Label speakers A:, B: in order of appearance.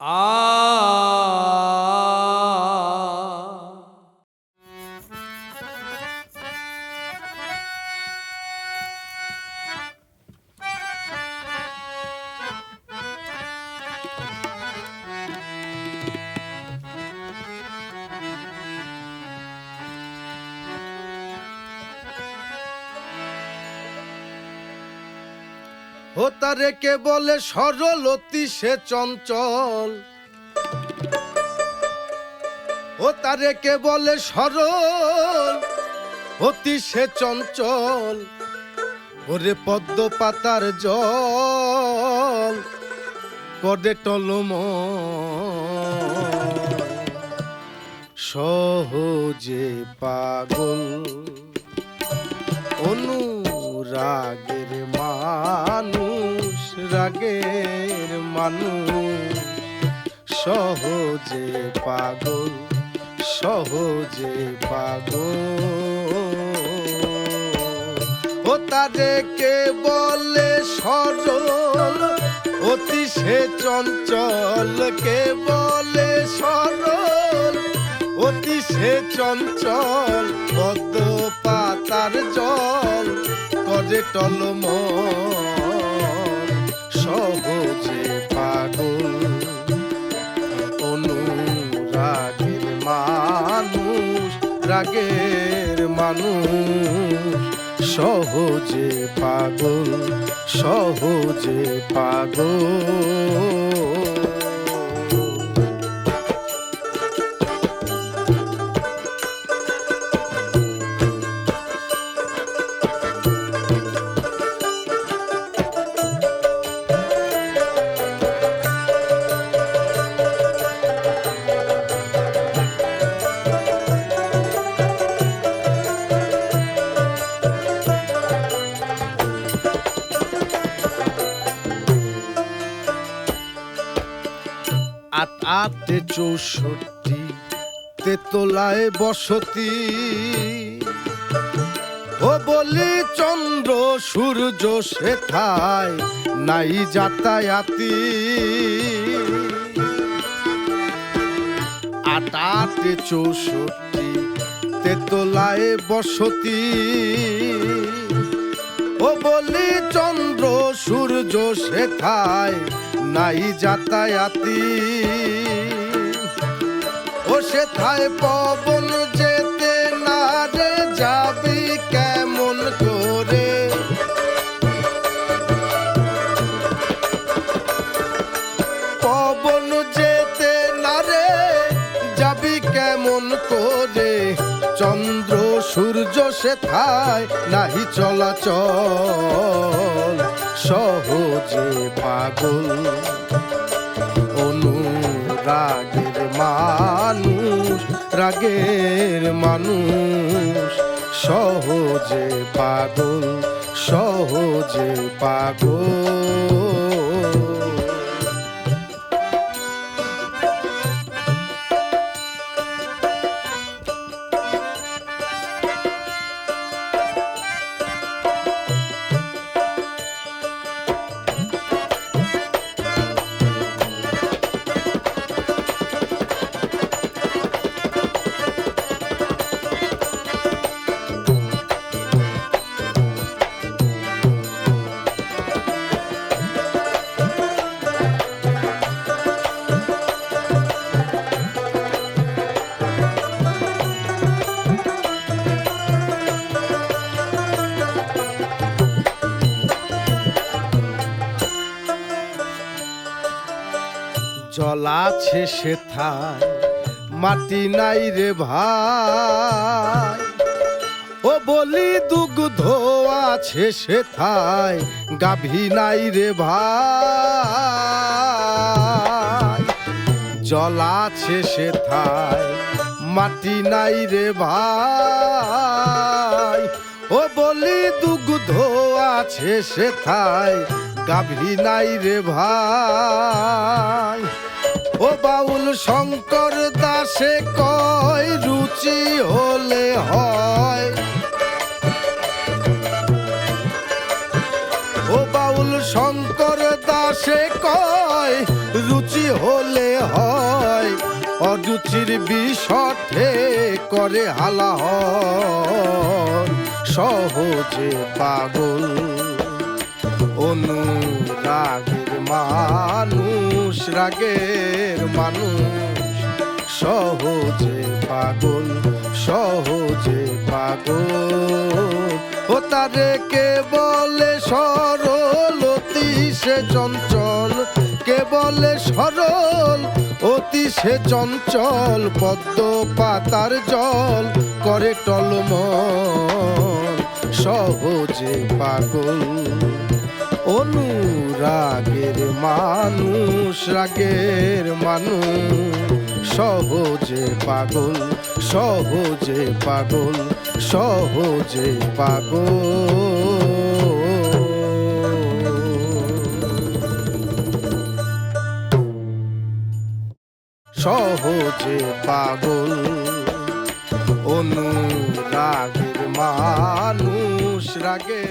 A: ಆ
B: হোতারে কে বলে সরল অতি সে চঞ্চল? হোতারে কে বলে সরল? অতি সে চঞ্চল। ওরে পদ্ম পাতার জল করে টলম সহজে পাগল। অনুরাগের মানুষ রাগের মানুষ। সহজে পাগল সহজে পাগল। ও তারে কে বলে সরল, অতি সে চঞ্চল। কে বলে সরল, অতি সে চঞ্চল। পদ্ম পাতার জল, করে টলম সহজে পাগল অনুরাগের মানুষ রাগের মানুষ। সহজে পাগল সহজে পাগল। আটে চৌষট্টি, তেতলায় বসতি। ও বলি, চন্দ্র, সূর্য সেথায় নাই যাতায়াতি। আট আটে চৌষট্টি, তেতলায় বসতি। ও বলি, চন্দ্র, সূর্য শেখায় নাই যাতায়াতি। ও সেথায় পবন যেতে না রে, যাবি কেমন করে? পবন যেতে না রে, যাবি কেমন করে? চন্দ্র, সূর্য সেথায় নাহি চলাচল। সহজে পাগল, অনুরাগের মানুষ, রাগের মানুষ। সহজে পাগল সহজে পাগল। জল আছে সেথায়, মাটি নাই রে ভাই। ও বলি দুগ্ধ আছে সেথায়, গাভী নাই রে ভাই। জল আছে সেথায়, মাটি নাই রে ভাই। ও বলি দুগ্ধ আছে সেথায়, গাভী নাই রে ভাই। ও বাউল শঙ্কর দাসে কয় রুচি হলে হয়। ও বাউল শঙ্কর দাসে কয় রুচি হলে হয়। অরুচির বিষঠে করে হালা সহজে পাগল অনুরাগের মানুষ রাগের মানুষ, সহজে পাগল সহজে পাগল। ও তারে কে বলে সরল অতি সে চঞ্চল? কে বলে সরল? অতি সে চঞ্চল, পদ্ম পাতার জল করে টলমল। সহজে পাগল। অনুরাগের মানুষ, রাগের মানুষ। সহজে পাগল সহজে পাগল সহজে পাগল। সহজে পাগল, অনুরাগের মানুষ রাগে